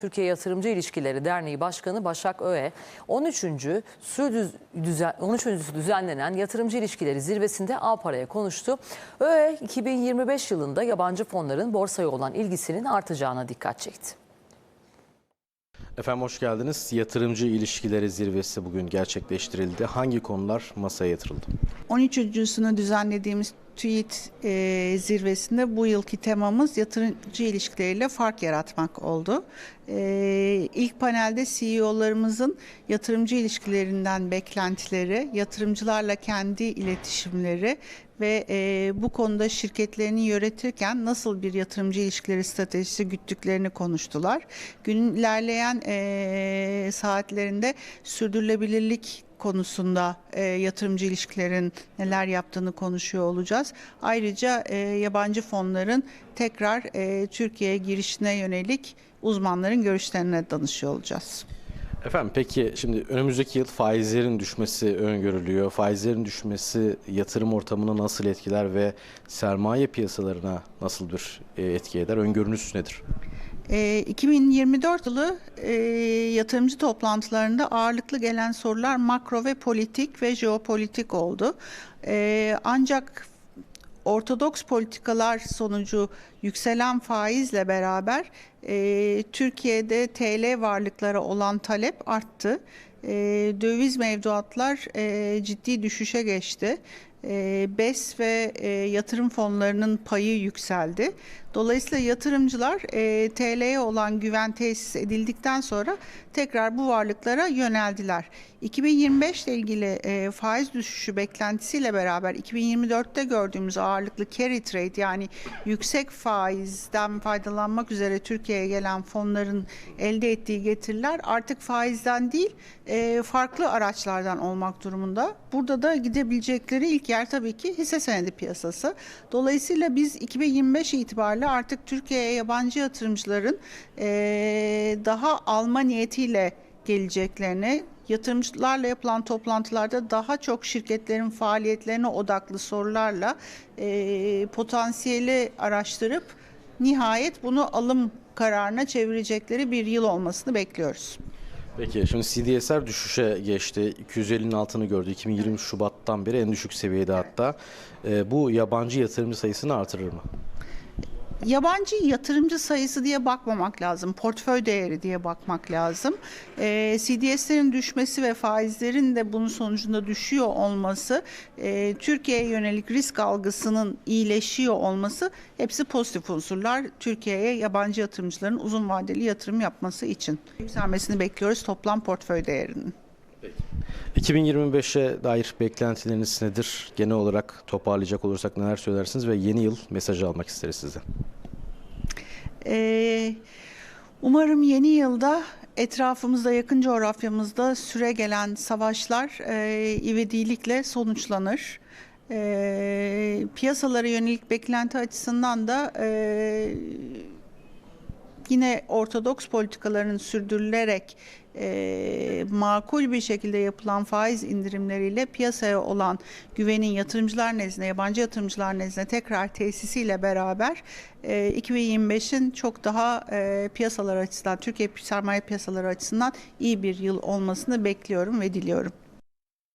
Türkiye Yatırımcı İlişkileri Derneği Başkanı Başak Öğe, 13. Su düz- düzen, 13. düzenlenen Yatırımcı İlişkileri Zirvesi'nde Alpara'ya konuştu. Öğe, 2025 yılında yabancı fonların borsaya olan ilgisinin artacağına dikkat çekti. Efendim hoş geldiniz. Yatırımcı ilişkileri zirvesi bugün gerçekleştirildi. Hangi konular masaya yatırıldı? 13.sünü düzenlediğimiz TÜİT e, zirvesinde bu yılki temamız yatırımcı ilişkileriyle fark yaratmak oldu. E, ilk panelde CEO'larımızın yatırımcı ilişkilerinden beklentileri, yatırımcılarla kendi iletişimleri ve e, bu konuda şirketlerini yönetirken nasıl bir yatırımcı ilişkileri stratejisi güttüklerini konuştular. Günün ilerleyen e, saatlerinde sürdürülebilirlik konusunda e, yatırımcı ilişkilerin neler yaptığını konuşuyor olacağız. Ayrıca e, yabancı fonların tekrar e, Türkiye'ye girişine yönelik uzmanların görüşlerine danışıyor olacağız. Efendim peki şimdi önümüzdeki yıl faizlerin düşmesi öngörülüyor. Faizlerin düşmesi yatırım ortamını nasıl etkiler ve sermaye piyasalarına nasıl bir e, etki eder? Öngörünüz nedir? E, 2024 yılı e, yatırımcı toplantılarında ağırlıklı gelen sorular makro ve politik ve jeopolitik oldu. E, ancak ortodoks politikalar sonucu yükselen faizle beraber e, Türkiye'de TL varlıklara olan talep arttı. E, döviz mevduatlar e, ciddi düşüşe geçti. E, BES ve e, yatırım fonlarının payı yükseldi. Dolayısıyla yatırımcılar e, TL'ye olan güven tesis edildikten sonra tekrar bu varlıklara yöneldiler. 2025 ile ilgili e, faiz düşüşü beklentisiyle beraber 2024'te gördüğümüz ağırlıklı carry trade yani yüksek faizden faydalanmak üzere Türkiye'ye gelen fonların elde ettiği getiriler artık faizden değil e, farklı araçlardan olmak durumunda. Burada da gidebilecekleri ilk yer tabii ki hisse senedi piyasası. Dolayısıyla biz 2025 itibariyle artık Türkiye'ye yabancı yatırımcıların e, daha alma niyetiyle geleceklerini, yatırımcılarla yapılan toplantılarda daha çok şirketlerin faaliyetlerine odaklı sorularla e, potansiyeli araştırıp nihayet bunu alım kararına çevirecekleri bir yıl olmasını bekliyoruz. Peki şimdi CDS'ler düşüşe geçti. 250'nin altını gördü. 2020 Şubat'tan beri en düşük seviyede hatta. E, bu yabancı yatırımcı sayısını artırır mı? Yabancı yatırımcı sayısı diye bakmamak lazım. Portföy değeri diye bakmak lazım. Ee, CDS'lerin düşmesi ve faizlerin de bunun sonucunda düşüyor olması, e, Türkiye'ye yönelik risk algısının iyileşiyor olması hepsi pozitif unsurlar. Türkiye'ye yabancı yatırımcıların uzun vadeli yatırım yapması için. Yükselmesini bekliyoruz toplam portföy değerinin. 2025'e dair beklentileriniz nedir? Genel olarak toparlayacak olursak neler söylersiniz ve yeni yıl mesajı almak isteriz sizden. Ee, umarım yeni yılda etrafımızda, yakın coğrafyamızda süre gelen savaşlar e, ivedilikle sonuçlanır. E, piyasalara yönelik beklenti açısından da e, yine ortodoks politikaların sürdürülerek e, makul bir şekilde yapılan faiz indirimleriyle piyasaya olan güvenin yatırımcılar nezdinde, yabancı yatırımcılar nezdinde tekrar tesisiyle beraber e, 2025'in çok daha e, piyasalar açısından, Türkiye sermaye piyasaları açısından iyi bir yıl olmasını bekliyorum ve diliyorum.